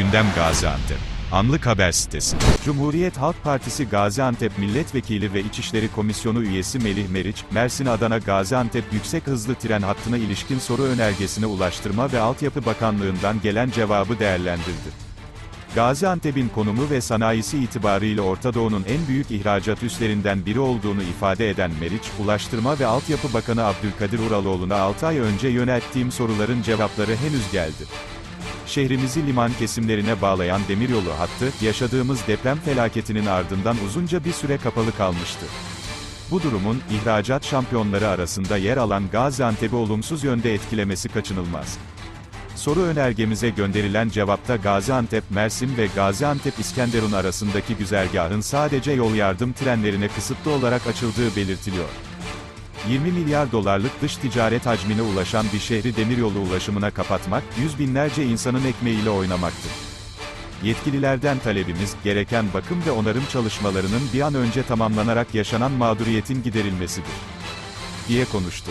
Gündem Gaziantep. Anlık Haber Sitesi. Cumhuriyet Halk Partisi Gaziantep Milletvekili ve İçişleri Komisyonu üyesi Melih Meriç, Mersin-Adana Gaziantep yüksek hızlı tren hattına ilişkin soru önergesine Ulaştırma ve Altyapı Bakanlığı'ndan gelen cevabı değerlendirdi. Gaziantep'in konumu ve sanayisi itibarıyla Orta Doğu'nun en büyük ihracat üslerinden biri olduğunu ifade eden Meriç, Ulaştırma ve Altyapı Bakanı Abdülkadir Uraloğlu'na 6 ay önce yönelttiğim soruların cevapları henüz geldi. Şehrimizi liman kesimlerine bağlayan demiryolu hattı, yaşadığımız deprem felaketinin ardından uzunca bir süre kapalı kalmıştı. Bu durumun, ihracat şampiyonları arasında yer alan Gaziantep'i olumsuz yönde etkilemesi kaçınılmaz. Soru önergemize gönderilen cevapta Gaziantep Mersin ve Gaziantep İskenderun arasındaki güzergahın sadece yol yardım trenlerine kısıtlı olarak açıldığı belirtiliyor. 20 milyar dolarlık dış ticaret hacmine ulaşan bir şehri demiryolu ulaşımına kapatmak, yüz binlerce insanın ekmeğiyle oynamaktır. Yetkililerden talebimiz, gereken bakım ve onarım çalışmalarının bir an önce tamamlanarak yaşanan mağduriyetin giderilmesidir. diye konuştu.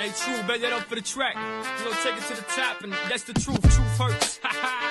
Hey, true, bet that up for the track. You know, take it to the top, and that's the truth. Truth hurts. Ha ha.